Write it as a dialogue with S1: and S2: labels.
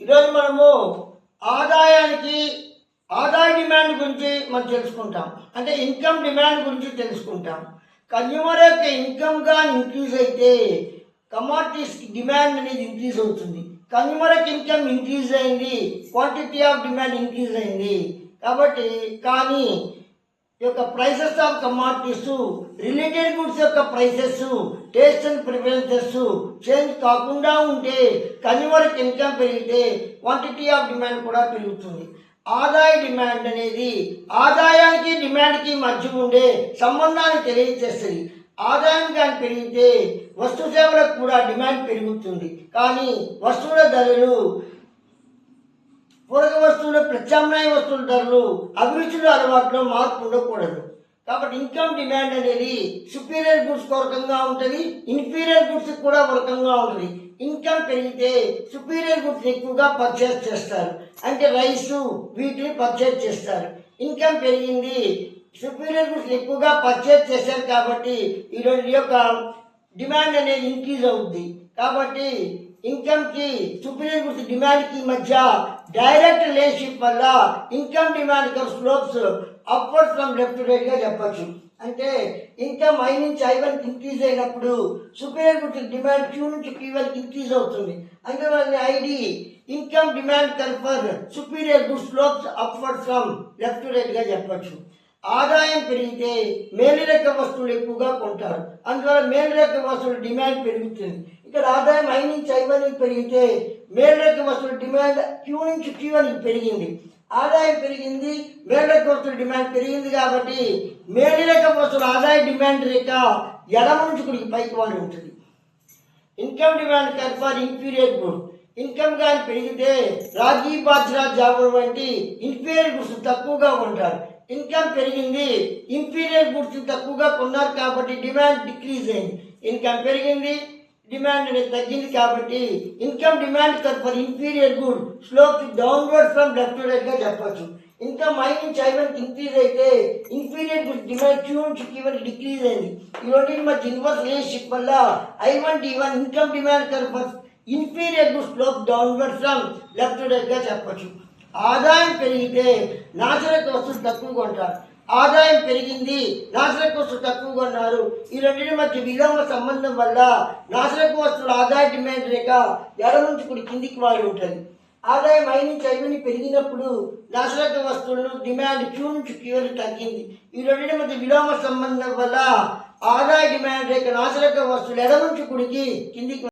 S1: ఈరోజు మనము ఆదాయానికి ఆదాయ డిమాండ్ గురించి మనం తెలుసుకుంటాం. అంటే ఇన్కమ్ డిమాండ్ గురించి తెలుసుకుంటాం. కన్యూమర్ యొక్క ఇన్కమ్ కానీ ఇంక్రీజ్ అయితే కమాడిటీస్ డిమాండ్ అనేది ఇంక్రీజ్ అవుతుంది. కన్యూమర్ యొక్క ఇన్కమ్ ఇంక్రీజ్ అయింది క్వాంటిటీ ఆఫ్ డిమాండ్ ఇంక్రీజ్ అయింది. కాబట్టి కానీ యొక్క prices of commodities related goods యొక్క prices taste and preferences change కాకుండా ఉంటే కన్యూమర్ ఇన్కమ్ పెరిగితే క్వాంటిటీ ఆఫ్ డిమాండ్ కూడా పెరుగుతుంది. ఆదాయ డిమాండ్ అనేది ఆదాయానికి డిమాండ్కి మధ్య ఉండే సంబంధాన్ని తెలియజేస్తుంది. ఆదాయం కానీ పెరిగితే వస్తు సేవలకు కూడా డిమాండ్ పెరుగుతుంది. కానీ వస్తువుల ధరలు పూరక వస్తువులు ప్రత్యామ్నాయ వస్తువుల ధరలు అభిరుచులు అలవాట్లో మార్పు ఉండకూడదు. కాబట్టి ఇన్కమ్ డిమాండ్ అనేది సుపీరియర్ గుడ్స్ కొరకంగా ఉంటుంది ఇన్ఫీరియర్ గుడ్స్ కూడా కొరకంగా ఉంటుంది. ఇన్కమ్ పెరిగితే సుపీరియర్ గుడ్స్ ఎక్కువగా పర్చేస్ చేస్తారు. అంటే రైస్ వీటిని పర్చేస్ చేస్తారు. ఇన్కమ్ పెరిగింది సుపీరియర్ గుడ్స్ ఎక్కువగా పర్చేస్ చేశారు కాబట్టి ఈరోజు యొక్క డిమాండ్ అనేది ఇంక్రీజ్ అవుద్ది. కాబట్టి ఇన్కమ్కి సుపీరియర్ గుడ్స్ డిమాండ్కి మధ్య డైరెక్ట్ రిలేషన్షిప్ వల్ల income demand slopes upward from left రైట్గా అంటే ఇన్కమ్ ఐ నుంచి ఐ వన్ ఇంక్రీజ్ అయినప్పుడు సుపీరియర్ గుడ్స్ డిమాండ్ క్యూ నుంచి క్యూ వన్ ఇంక్రీజ్ అవుతుంది. అందువల్ల ID income demand curve for superior good slopes upward from left రైట్గా ఆదాయం పెరిగితే మేలురెక్క వస్తువులు ఎక్కువగా కొంటారు. అందువల్ల మేలురెక్క వస్తువుల డిమాండ్ పెరుగుతుంది. ఇక్కడ ఆదాయం ఐ నుంచి ఐ వరకు పెరిగితే మేలురెక్క వస్తువుల డిమాండ్ క్యూ నుంచి క్యూ వరకు పెరిగింది. ఆదాయం పెరిగింది మేలురెక్క వస్తువుల డిమాండ్ పెరిగింది కాబట్టి మేలురెక్క వస్తువుల ఆదాయ డిమాండ్ రేఖ ఎడమ నుంచి కుడికి పైకి వాడి ఉంటుంది. Income demand curve for inferior good income కానీ పెరిగితే రాజీ బాధ్యత జాబులు వంటి ఇన్ఫీరియర్ గుడ్స్ తక్కువగా ఉంటారు. ఇన్కమ్ పెరిగింది ఇన్ఫీరియర్ గుడ్స్ తక్కువగా కొన్నారు కాబట్టి డిమాండ్ డిక్రీజ్ అయింది. ఇన్కమ్ పెరిగింది డిమాండ్ అనేది తగ్గింది కాబట్టి income demand curve for inferior good slope downward from left రైట్గా చెప్పచ్చు. ఇన్కమ్ ఐ నుంచి ఐ వన్ ఇంక్రీజ్ అయితే inferior good demand Q one నుంచి డిక్రీజ్ అయింది. ఈ రెండింటి మధ్య ఇన్వర్స్ రిలేషన్షిప్ వల్ల I one D one income demand curve for inferior good slope downward from left to రైట్గా చెప్పచ్చు. ఆదాయం పెరిగితే నాశనక వస్తువులు తక్కువగా ఉంటారు ఆదాయం పెరిగింది నాశనక వస్తువులు తక్కువగా ఉన్నారు ఈ రెండింటి మధ్య విలోమ సంబంధం వల్ల నాశనక వస్తువుల ఆదాయ డిమాండ్ రేఖ ఎడ నుంచి కుడి కిందికి వాడి ఉంటుంది. ఆదాయం ఐ నుంచి ఐదుని పెరిగినప్పుడు నాశనక వస్తువులు డిమాండ్ క్యూ నుంచి క్యూ తగ్గింది. ఈ రెండింటి మధ్య విలోమ సంబంధం వల్ల ఆదాయ డిమాండ్ రేఖ నాశనక వస్తువులు ఎడ నుంచి కుడికి కిందికి